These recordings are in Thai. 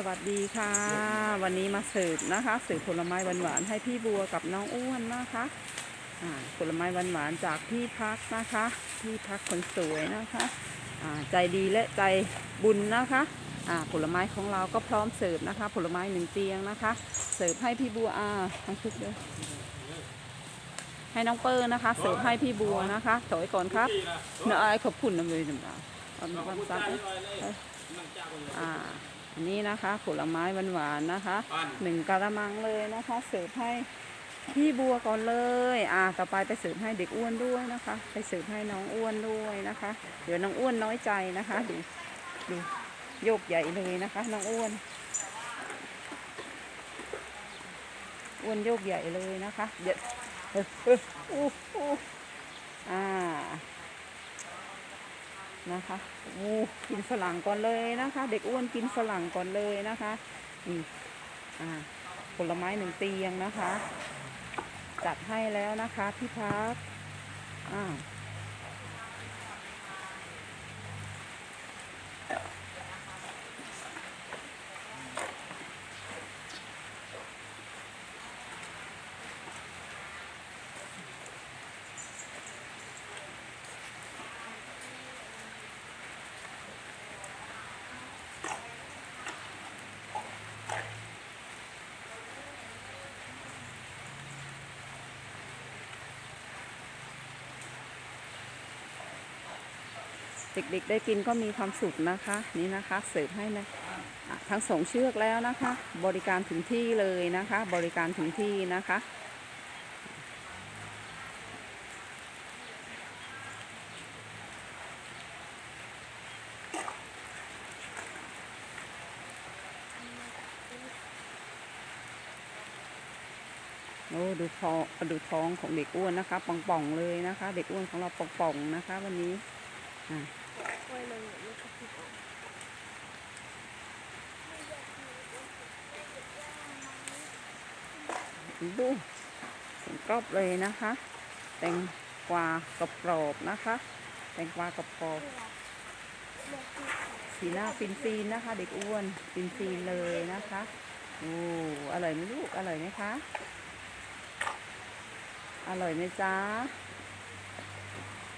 สวัสดีค่ะ วันนี้มาเสิร์ฟนะคะเสิร์ฟผลไม้หวานๆให้พี่บัวกับน้องอ้วนนะคะอ่าผลไม้หวานๆจากพี่พักนะคะพี่พักคนสวยนะคะอ่าใจดีและใจบุญนะคะอ่าผลไม้ของเราก็พร้อมเสิร์ฟนะคะ ผลไม้หนึ่งเตียงนะคะ เสิร์ฟให้พี่บัวอ่าทั้งชุดเลยให้น้องเปอร์นะคะ เสิร์ฟให้พี่บัวนะคะถอยก่อนครับเนอะขอบคุณน้ำเลยน้ำตาเอาน้ำตาลซับนะอ่า อันนี้นะคะผลไม้หวานๆนะคะหนึ่งกะละมังเลยนะคะ เสิร์ฟให้พี่บัวก่อนเลย อ่า ต่อไปไปเสิร์ฟให้เด็กอ้วนด้วยนะคะ ไปเสิร์ฟให้น้องอ้วนด้วยนะคะ เดี๋ยวน้องอ้วนน้อยใจนะคะ ดู ดูโยกใหญ่เลยนะคะ น้องอ้วน อ้วนโยกใหญ่เลยนะคะ เดี๋ยวเออเอออู้อู้อ่า นะคะโอ้กินฝรั่งก่อนเลยนะคะ เด็กอ้วนกินฝรั่งก่อนเลยนะคะนี่อ่าผลไม้หนึ่งเตียงนะคะ จัดให้แล้วนะคะพี่พักอ่า เด็กๆได้กินก็มีความสุขนะคะนี่นะคะ เสิร์ฟให้นะทั้งสองเชือกแล้วนะคะ บริการถึงที่เลยนะคะ บริการถึงที่นะคะโอ้ดูท้องดูท้องของเด็กอ้วนนะคะป่องๆเลยนะคะ เด็กอ้วนของเราป่องๆนะคะ วันนี้อะ ไว้เลยไม่ชอบผิดออกดูเสียงกรอบเลยนะคะ แตงกวากรอบนะคะ แตงกวากรอบๆสีหน้าฟินฟีนนะคะ เด็กอ้วนฟินฟีนเลยนะคะโอ้อร่อยไหมลูกอร่อยไหมคะ อร่อยไหมจ๊ะ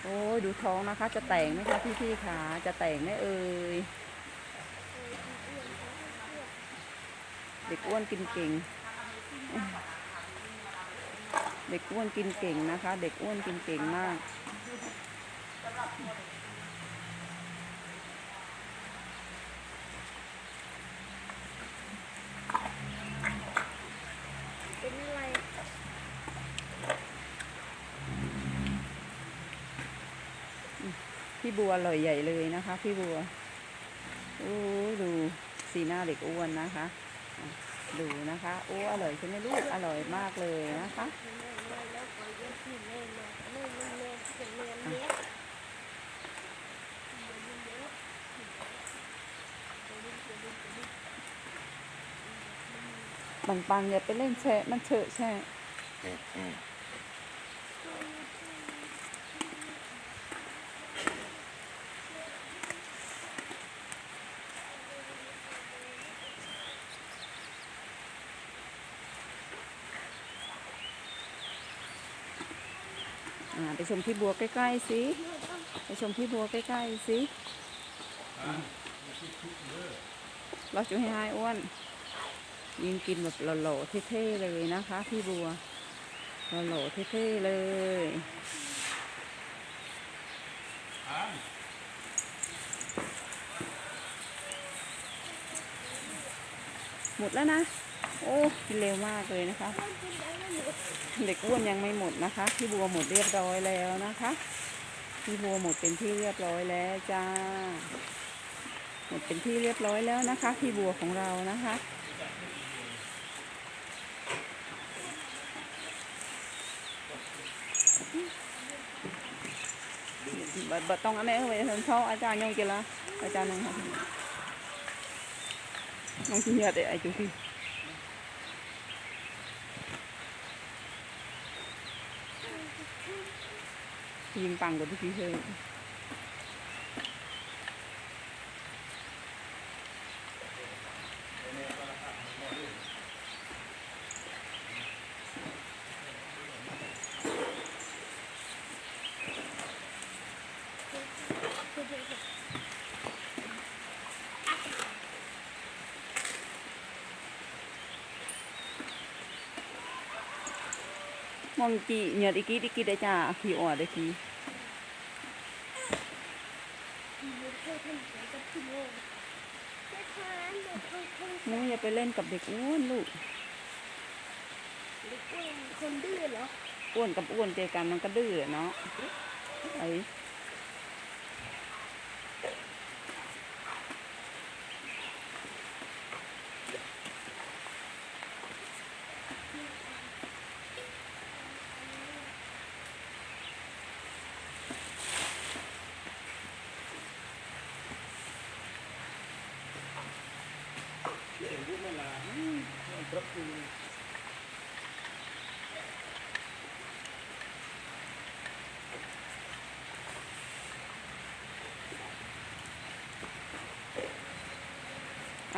โอ้ยดูท้องนะคะ จะแต่งไหมคะพี่ๆขาจะแต่งไหมเอ่ยเด็กอ้วนกินเก่ง เด็กอ้วนกินเก่งนะคะ เด็กอ้วนกินเก่งมาก เป็นอะไร พี่บัวอร่อยใหญ่เลยนะคะ พี่บัวโอ้ดูสีหน้าเด็กอ้วนนะคะ ดูนะคะโอ้อร่อยใช่ไหมลูกอร่อยมากเลยนะคะแม่แม่แล้วขอเยี่ยมพี่แม่แม่แม่แม่แม่เป็นแม่เล็กปังปังอย่าไปเล่นแชะมันเฉอะแช่อ่า ไปชมพี่บัวใกล้ๆสิ ไปชมพี่บัวใกล้ๆสิเราจะให้หายอ้วนยิงกินแบบหล่อๆเท่ๆเลยนะคะ พี่บัวหล่อๆเท่ๆเลยหมดแล้วนะ โอ้กินเร็วมากเลยนะคะ เด็กอ้วนยังไม่หมดนะคะ พี่บัวหมดเรียบร้อยแล้วนะคะ พี่บัวหมดเป็นที่เรียบร้อยแล้วจ้า หมดเป็นที่เรียบร้อยแล้วนะคะ พี่บัวของเรานะคะบบต้องอันนี้เอาไว้ทนเขาอาจารย์ยังกี่ละอาจารย์นึงค่ะน้องที่เนี่ยแต่ไอ้จุ ทีมปังกว่าที่พี่เคยมองตีเหยียดอีกี้อีกี้ได้จ้าขี้อ่อได้ขี้ ไปเล่นกับเด็กอ้วนลูกเด็กอ้วนคนดื้อเหรอ อ้วนกับอ้วนเจอกันมันก็ดื้อเนาะไอ้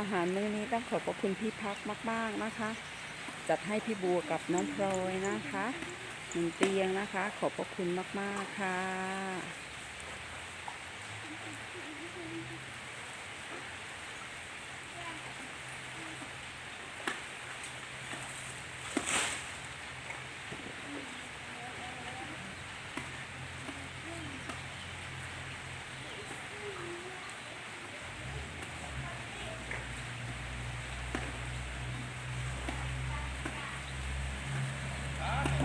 อาหารมื้อนี้ต้องขอบพระคุณพี่พักมาก ๆนะคะ จัดให้พี่บัวกับน้องพลอยนะคะหนึ่งเตียงนะคะ ขอบพระคุณมาก ๆ ค่ะ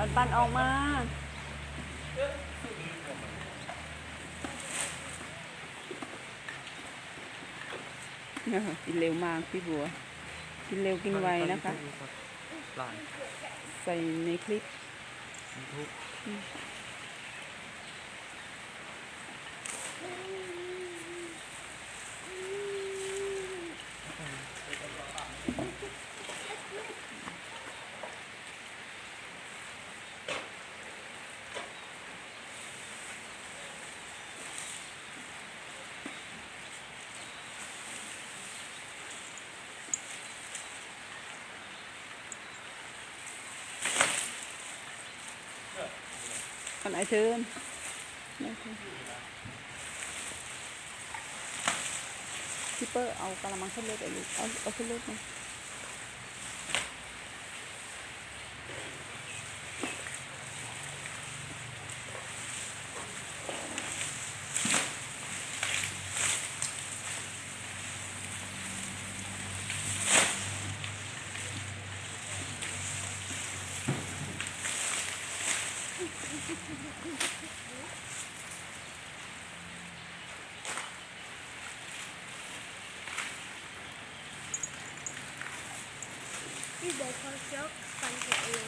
นปันออกมาเนี่ยค่ะกินเร็วมากพี่บัว กินเร็วกินไวนะคะ หลายใส่ในคลิปยู ทูบอันไหนเชิญพี่เปอร์เอากระมังขึ้นรถไอ้ลูกเอาเอาขึ้นรถมา พี่เด็กเขาชอบฟันตัวเอง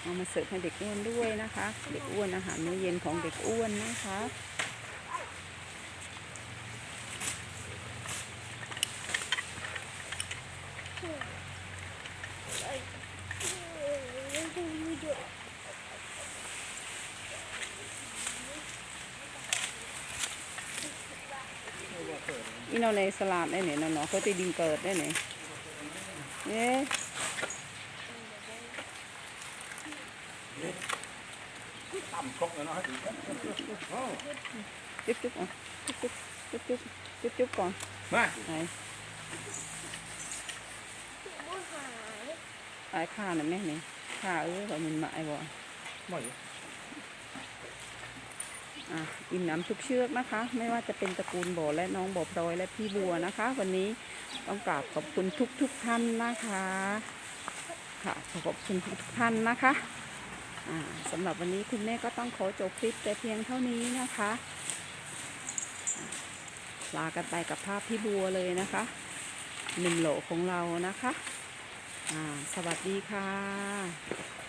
เอามาเสิร์ฟให้เด็กอ้วนด้วยนะคะ เด็กอ้วนอาหารมื้อเย็นของเด็กอ้วนนะคะ อีนอนในสลัดได้เนี่ยนอนเนาะเขาตีดินเกิดได้เนี่ยเอ๊ะต่ำครกเลยเนาะจุ๊บจุ๊บอะจุ๊บจุ๊บจุ๊บจุ๊บจุ๊บก่อนมาไหนไอ้ข้าน่ะแม่เนี่ยข้าเอ้ยว่ามันหมาไอ้บ่บ่ อิ่มน้ำชุบเชือกนะคะ ไม่ว่าจะเป็นตระกูลบ่อและน้องบ่อพลอยและพี่บัวนะคะ วันนี้ต้องกราบขอบคุณทุกทุกท่านนะคะ ค่ะขอบคุณทุกทุกท่านนะคะสำหรับวันนี้คุณแม่ก็ต้องขอจบคลิปแต่เพียงเท่านี้นะคะลากันไปกับภาพพี่บัวเลยนะคะหนึ่งโหลของเรานะคะ สวัสดีค่ะ